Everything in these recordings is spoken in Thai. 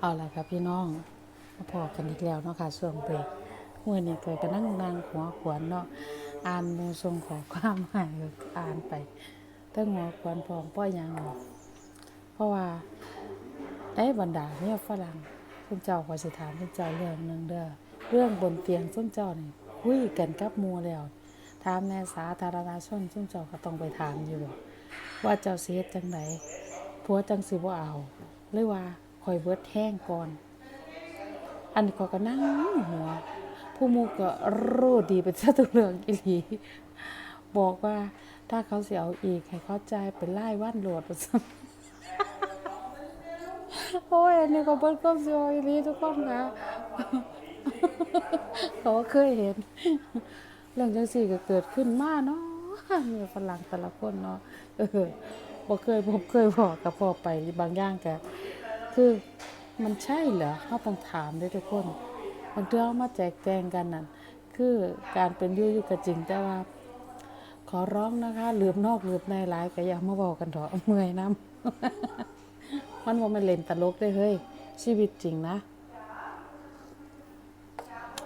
เอาละครับพี่น้องมาพอกันอีกแล้วเนาะค่ะช่วงเบรกเมื่อนี้เกิดกันนั่งนางหัวขวานเนาะอ่านมูทรงขอความหมายอ่านไปตั้งหัวขวานพร้อมป้อยหยังเพราะว่าในบรรดาเนี่ยฝรั่งคุณเจ้าขอสิถามคุณเจ้าเรื่องหนึ่งเด้อเรื่องบนเตียงซุ่มเจ้านี่คุยกันกับมูแล้วถามแม่สาธารณชนซุ่มเจ้าก็ต้องไปถามอยู่ว่าเจ้าเฮ็ดจังไดผัวจังสิบ่เอาหรือว่า คอยเบิดแห้งก่อน อันนี้ก็ก็นั่งหัว ผู้มูก็รู้ดีเป็นซะทุเรืองอีหลีบอกว่าถ้าเขาเสียเอาอีก ให้เขาใจเป็นไล่วันโหลดว่าซั่นโอ้ยอันนี้ก็เบิดก็เสียอีหลีทุกคนค่ะเขาเคยเห็น เรื่องจังสี่ก็เกิดขึ้นมากเนาะมีฝรั่งแต่ละคนเนาะเออบ่เคยพบเคยบอกกับพ่อไปบางอย่างก็ คือมันใช่เหรอเขาต้องถามด้วยทุกคนบางเรื่องมาแจกแจงกันนั่นคือการเป็นยู่อยู่ก็จริงแต่ว่า ขอร้องนะคะเหลืมนอกเหลืมในหลายก็อย่ามาบอกกันเถอะเมื่อยน้ำมันว่ามันเล่นตลกได้เฮ้ยชีวิตจริงนะ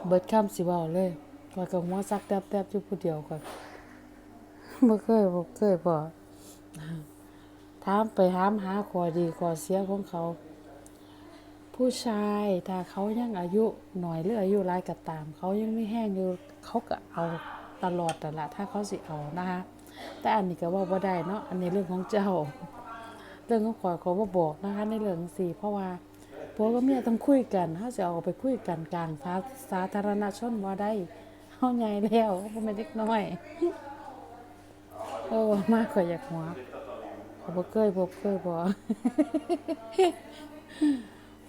เบิดคำสิเว้าเลยก่อยกับหัวซักแทบๆอยู่ผู้เดียวก่อนบ่เคยบ่เคยพอถามไปถามหาข้อดีข้อเสียของเขา ผู้ชายถ้าเขายังอายุหน่อยหรืออายุหลายก็ตาม เขายังไม่แห้งอยู่เขาก็เอาตลอดแต่ละถ้าเขาสิเอานะคะแต่อันนี้ก็ว่าบ่ได้เนาะอันนี้เรื่องของเจ้า เรื่องของข่อยขอบ่บอกนะคะในเรื่องสี่เพราะว่าผัวกับเมียต้องคุยกันเขาจะเอาไปคุยกันกลางสาสาธารณชนบ่ได้เฮาใหญ่แล้วบ่แม่นเด็กน้อยโอ้มากข่อยอยากหัวเขาบ่เคยบ่เคยบ่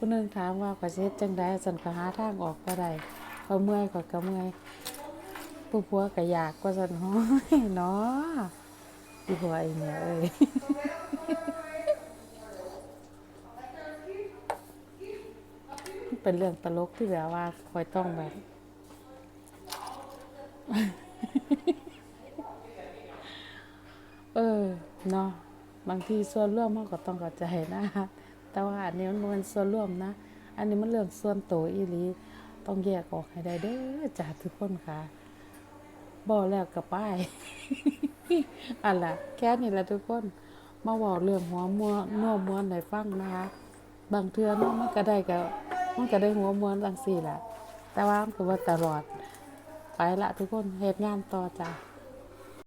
ผู้นึงถามว่าข่อยสิเฮ็ดจังได๋สันก็หาทางออกบ่ได้เขาเมื่อยข่อยก็เมื่อยผู้ผัวก็อยากกว่าซั่นฮ้อยเนาะอีผัวไอ้เนี่ยเอ้ยเป็นเรื่องตลกที่แบบว่าคอยต้องแบบเออเนาะบางทีส่วนร่วมมันก็ต้องเข้าใจนะ แต่ว่าอันนี้มันบ่แมันส่วนร่วมนะ อันนี้มันเรื่องส่วนตัวอีหลีต้องแยกออกให้ได้เด้อจ้าทุกคนค่ะบ่แล้วกับป้ายอันล่ะแค่นี้แหละทุกคน มาเว้าเรื่องหัวมัวนัวมวนให้ฟังนะคะ บางเทือนมันก็ได้ก็มันก็ได้หัวมวนจังซี่แหละแต่ว่ามันก็บ่าตลอด ไปละทุกคนเฮ็ดงานต่อจ้า